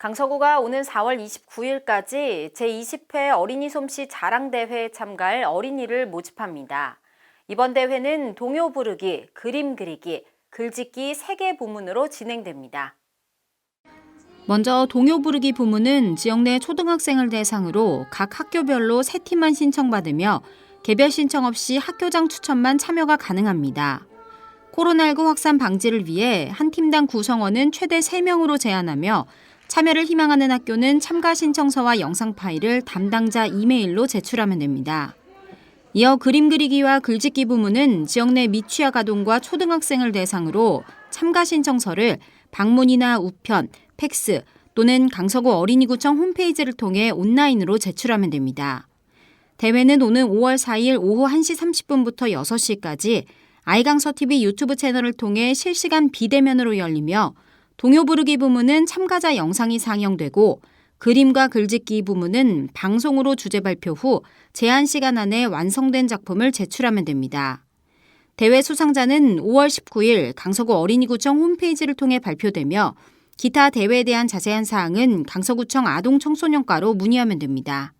강서구가 오는 4월 29일까지 제20회 어린이 솜씨 자랑대회에 참가할 어린이를 모집합니다. 이번 대회는 동요 부르기, 그림 그리기, 글짓기 3개 부문으로 진행됩니다. 먼저 동요 부르기 부문은 지역 내 초등학생을 대상으로 각 학교별로 세 팀만 신청받으며 개별 신청 없이 학교장 추천만 참여가 가능합니다. 코로나19 확산 방지를 위해 한 팀당 구성원은 최대 3명으로 제한하며 참여를 희망하는 학교는 참가 신청서와 영상 파일을 담당자 이메일로 제출하면 됩니다. 이어 그림 그리기와 글짓기 부문은 지역 내 미취학 아동과 초등학생을 대상으로 참가 신청서를 방문이나 우편, 팩스 또는 강서구 어린이구청 홈페이지를 통해 온라인으로 제출하면 됩니다. 대회는 오는 5월 4일 오후 1시 30분부터 6시까지 아이강서TV 유튜브 채널을 통해 실시간 비대면으로 열리며 동요 부르기 부문은 참가자 영상이 상영되고 그림과 글짓기 부문은 방송으로 주제 발표 후 제한 시간 안에 완성된 작품을 제출하면 됩니다. 대회 수상자는 5월 19일 강서구 어린이구청 홈페이지를 통해 발표되며 기타 대회에 대한 자세한 사항은 강서구청 아동청소년과로 문의하면 됩니다.